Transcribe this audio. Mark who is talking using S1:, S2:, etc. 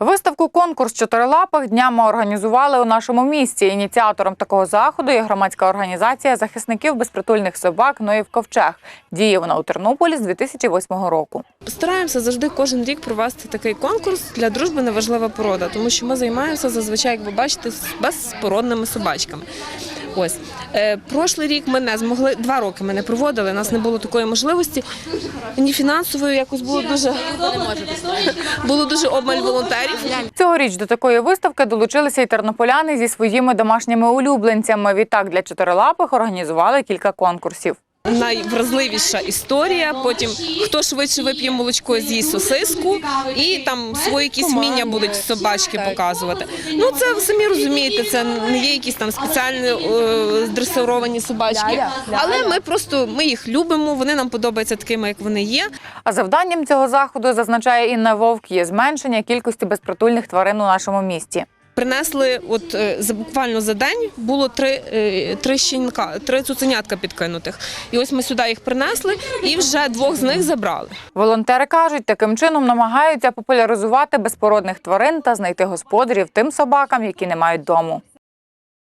S1: Виставку конкурс чотирилапих днями організували у нашому місті. Ініціатором такого заходу є громадська організація захисників безпритульних собак Ноїв Ковчег. Діє вона у Тернополі з 2008 року.
S2: Стараємося завжди кожен рік провести такий конкурс для дружби неважлива порода, тому що ми займаємося зазвичай, як ви бачите, безпородними собачками. Ось е, прошлий рік ми не змогли два роки. Ми не проводили. У нас не було такої можливості. Ні фінансової якось було дуже було дуже обмаль волонтерів.
S1: Цьогоріч до такої виставки долучилися й тернополяни зі своїми домашніми улюбленцями. Відтак для чотирилапих організували кілька конкурсів.
S2: Найвразливіша історія. Потім хто швидше вип'є молочко, з'їсть сосиску, і там свої якісь вміння будуть собачки показувати. Ну це самі розумієте, це не є якісь там спеціально е, дресировані собачки. Але ми просто ми їх любимо. Вони нам подобаються такими, як вони є.
S1: А завданням цього заходу зазначає Інна Вовк є зменшення кількості безпритульних тварин у нашому місті.
S2: Принесли, от е, буквально за день було три, е, три щенка, три цуценятка підкинутих. І ось ми сюди їх принесли, і вже двох з них забрали.
S1: Волонтери кажуть, таким чином намагаються популяризувати безпородних тварин та знайти господарів тим собакам, які не мають дому.